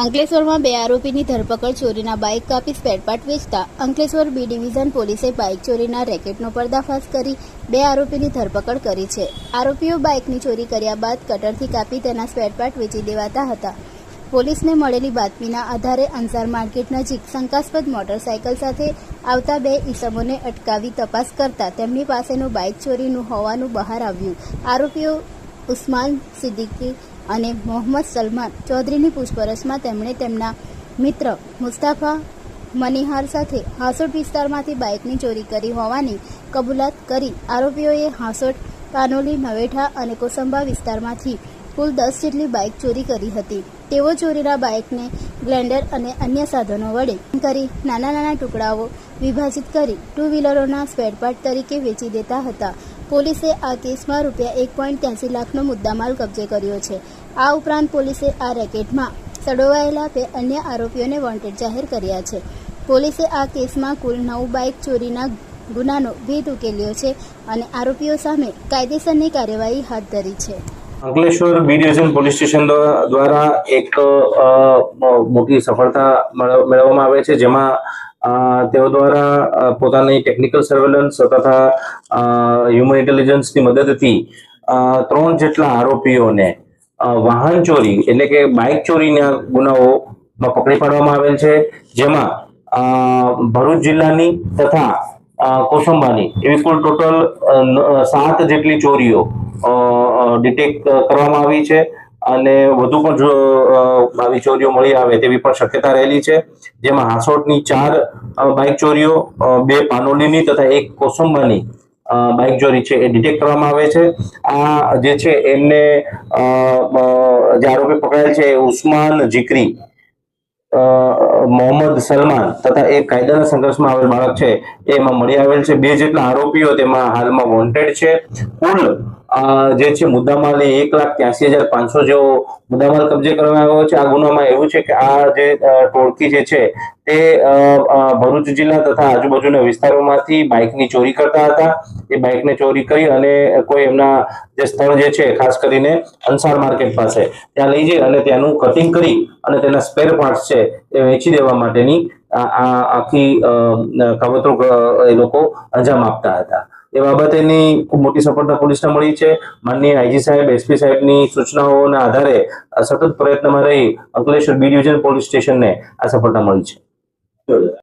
અંકલેશ્વરમાં બે આરોપીની ધરપકડ ચોરીના બાઇક કાપી સ્પેરપાર્ટ વેચતા અંકલેશ્વર બી ડિવિઝન પોલીસે બાઇક ચોરીના રેકેટનો પર્દાફાશ કરી બે આરોપીની ધરપકડ કરી છે. આરોપીઓ બાઇકની ચોરી કર્યા બાદ કટરથી કાપી તેના સ્પેરપાર્ટ વેચી દેવાતા હતા. પોલીસને મળેલી બાતમીના આધારે અંસાર માર્કેટ નજીક શંકાસ્પદ મોટરસાયકલ સાથે આવતા બે ઈસમોને અટકાવી તપાસ કરતા તેમની પાસેનું બાઇક ચોરીનું હોવાનું બહાર આવ્યું. આરોપીઓ ઉસ્માન સિદ્દીકી અને મોહમ્મદ સલમાન ચૌધરીની પૂછપરછમાં તેમણે તેમના મિત્ર મુસ્તાફા મનિહાર સાથે હાસોટ વિસ્તારમાંથી બાઇકની ચોરી કરી હોવાની કબૂલાત કરી આરોપીઓએ હાસોટ, કાનોલી, નવેઠા અને કોસંબા વિસ્તારમાંથી કુલ દસ જેટલી બાઇક ચોરી કરી હતી. તેઓ ચોરીના બાઇકને ગ્લેન્ડર અને અન્ય સાધનો વડે કરી નાના નાના ટુકડાઓ વિભાજિત કરી ટુ વ્હીલરોના સ્પેરપાર્ટ તરીકે વેચી દેતા હતા. પોલીસે આ કેસમાં રૂપિયા એક પોઈન્ટ ત્યાંસી લાખનો મુદ્દામાલ કબજે કર્યો છે. આ ઉપરાંત પોલીસે આ રેકેટમાં સડોવાયેલા બે અન્ય આરોપીઓને વોન્ટેડ જાહેર કર્યા છે. પોલીસે આ કેસમાં કુલ નવ બાઇક ચોરીના ગુનાનો ભેદ ઉકેલ્યો છે અને આરોપીઓ સામે કાયદેસરની કાર્યવાહી હાથ ધરી છે. Ankleshwar B division police station દ્વારા એક મોટી સફળતા મેળવવામાં આવે છે, જેમાં તેઓ દ્વારા પોતાની ટેકનિકલ સર્વેલન્સ તથા હ્યુમન ઇન્ટેલિજન્સની મદદથી ત્રણ જેટલા આરોપીઓને વાહન ચોરી એટલે કે બાઇક ચોરીના ગુનાઓમાં પકડી પાડવામાં આવેલ છે. જેમાં ભરૂચ જિલ્લાની તથા કોસંબાની એવી કુલ ટોટલ સાત જેટલી ચોરીઓ ડિટેક્ટ કરવામાં આવી છે. અને વધુ પણ જો આવી ચોરીઓ મળી આવે તેવી પણ શક્યતા રહેલી છે. જેમાં હાસોટની ચાર બાઇક ચોરીઓ બે પાનોલીની તથા એક કોસંબાની બાઇક ચોરી છે એ ડિટેક્ટ કરવામાં આવે છે. આ જે છે એમને જે આરોપી પકડાયેલ છે ઉસ્માન જીકરી મોહમ્મદ સલમાન તથા એક કાયદાના સંઘર્ષમાં આવેલ બાળક છે. એમાં મળી આવેલ છે. બે જેટલા આરોપીઓ તેમાં હાલમાં વોન્ટેડ છે. કુલ જે છે મુદ્દામાલ એક લાખ ત્યાસી હજાર પાંચસો જેવો મુદ્દામાલ કબજે કરવામાં આવ્યો છે. આ ગુનામાં એવું છે કે આ જે ટોળકી જે છે તે ભરૂચ જિલ્લા તથા આજુબાજુના વિસ્તારોમાંથી બાઇકની ચોરી કરતા હતા. એ બાઇકને ચોરી કરી અને કોઈ એમના જે સ્થળ જે છે, ખાસ કરીને અંસાર માર્કેટ પાસે, ત્યાં લઈ જઈ અને ત્યાંનું કટિંગ કરી અને તેના સ્પેર પાર્ટ્સ છે એ વેચી દેવા માટેની આ આખી કાવતરું એ લોકો અંજામ આપતા હતા. એ બાબતેની ખૂબ મોટી સફળતા પોલીસને મળી છે. માનનીય આઈજી સાહેબ એસપી સાહેબની સૂચનાઓના આધારે સતત પ્રયત્નમાં રહી અંકલેશ્વર બી ડિવિઝન પોલીસ સ્ટેશનને આ સફળતા મળી છે.